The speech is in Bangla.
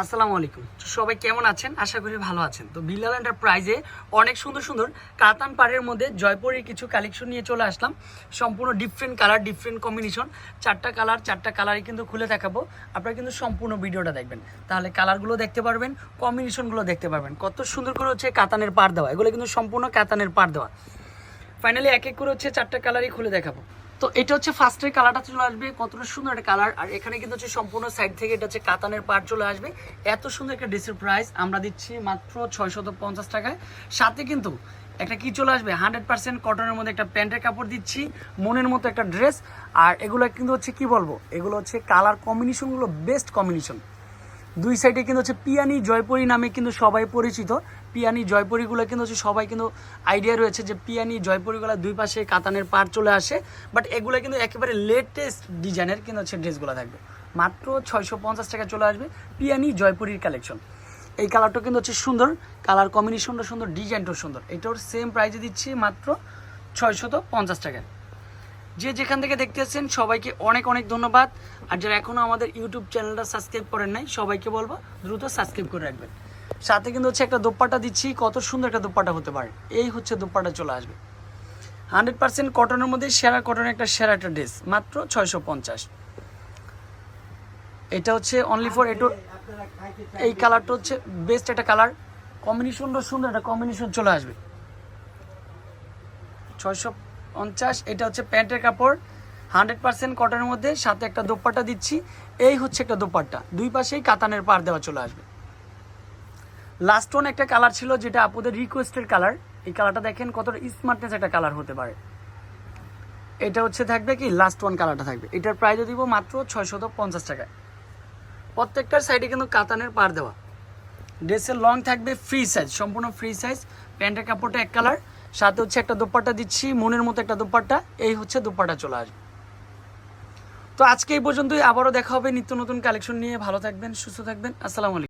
আসসালামু আলাইকুম। সবাই কেমন আছেন? আশা করি ভালো আছেন। তো বিল্লাল এন্টারপ্রাইজে অনেক সুন্দর সুন্দর কাতান পাড়ের মধ্যে জয়পুরের কিছু কালেকশন নিয়ে চলে আসলাম। সম্পূর্ণ ডিফারেন্ট কালার ডিফারেন্ট কম্বিনেশন চারটা কালার চারটা কালারই কিন্তু খুলে দেখাবো। আপনারা কিন্তু সম্পূর্ণ ভিডিওটা দেখবেন। তাহলে কালারগুলো দেখতে পারবেন কম্বিনেশনগুলো দেখতে পারবেন। কত সুন্দর করে হচ্ছে কাতানের পাড় দেওয়া। এগুলো কিন্তু সম্পূর্ণ কাতানের পাড় দেওয়া। ফাইনালি এক এক করে হচ্ছে চারটা কালারই খুলে দেখাবো। তো এটা হচ্ছে ফার্স্টের কালারটা চলে আসবে, কতটা সুন্দর একটা কালার আর এখানে কিন্তু হচ্ছে সম্পূর্ণ সাইড থেকে এটা হচ্ছে কাতানের পার্ট চলে আসবে। এত সুন্দর একটা ড্রেসের প্রাইস আমরা দিচ্ছি মাত্র ছয়শত পঞ্চাশ টাকায়। সাথে কিন্তু একটা কি চলে আসবে? হান্ড্রেড পার্সেন্ট কটনের মধ্যে একটা প্যান্টের কাপড় দিচ্ছি, মনের মতো একটা ড্রেস আর এগুলো কিন্তু হচ্ছে কি বলব? এগুলো হচ্ছে কালার কম্বিনেশনগুলো বেস্ট কম্বিনেশন দুই সাইডে কিন্তু হচ্ছে পিয়ানি জয়পুরি নামে কিন্তু সবাই পরিচিত। পিয়ানি জয়পুরিগুলো কিন্তু হচ্ছে সবাই কিন্তু আইডিয়া রয়েছে যে পিয়ানি জয়পুরিগুলো দুই পাশে কাতানের পার চলে আসে। বাট এগুলো কিন্তু একেবারে লেটেস্ট ডিজাইনের কিন্তু হচ্ছে ড্রেসগুলো থাকবে। মাত্র ছয়শো পঞ্চাশ টাকা চলে আসবে পিয়ানি জয়পুরির কালেকশন এই কালারটা কিন্তু হচ্ছে সুন্দর কালার কম্বিনেশনটা সুন্দর ডিজাইনটাও সুন্দর। এটার সেম প্রাইসে দিচ্ছি মাত্র ছয়শত পঞ্চাশ টাকায়। যে যেখান থেকে দেখতে আসছেন, সবাইকে অনেক অনেক ধন্যবাদ। আর যারা এখনও আমাদের ইউটিউব চ্যানেলটা সাবস্ক্রাইব করেন নাই, সবাইকে বলব দ্রুত সাবস্ক্রাইব করে রাখবেন। সাথে কিন্তু হচ্ছে একটা দোপাট্টা দিচ্ছি, কত সুন্দর একটা দোপাট্টা হতে পারে। এই হচ্ছে দোপাট্টা চলে আসবে। হান্ড্রেড পার্সেন্ট কটনের মধ্যে সেরা কটনের একটা সেরা একটা ড্রেস মাত্র ছয়শো পঞ্চাশ। এটা হচ্ছে অনলি ফর এটো এই কালারটা হচ্ছে বেস্ট একটা কালার কম্বিনেশনটা সুন্দর, একটা কম্বিনেশন চলে আসবে। ছয়শো পঞ্চাশ, এটা হচ্ছে প্যান্টের কাপড়। হান্ড্রেড পার্সেন্ট কটনের মধ্যে সাথে একটা দোপাট্টা দিচ্ছি। এই হচ্ছে একটা দোপাট্টা। দুই পাশেই কাতানের পার দেওয়া চলে আসবে। লাস্ট ওয়ান একটা কালার ছিল যেটা আপনাদের রিকোয়েস্টের কালার এই কালারটা দেখেন কতটা স্মার্টনেস একটা কালার হতে পারে। এটা হচ্ছে থাকবে কি? লাস্ট ওয়ান কালারটা থাকবে। এটার প্রাইসও দিব মাত্র ছয়শত পঞ্চাশ টাকায়। প্রত্যেকটার সাইডে কিন্তু কাতানের পার দেওয়া। ড্রেসের লং থাকবে ফ্রি সাইজ সম্পূর্ণ ফ্রি সাইজ প্যান্টের কাপড়টা এক কালার সাথে হচ্ছে একটা দোপাট্টা দিচ্ছি, মনের মতো একটা দোপাট্টা, এই হচ্ছে দোপাট্টা চলে আসবে। তো আজকে এই পর্যন্তই, আবারও দেখা হবে নিত্য নতুন কালেকশন নিয়ে। ভালো থাকবেন, সুস্থ থাকবেন, আসসালামু আলাইকুম।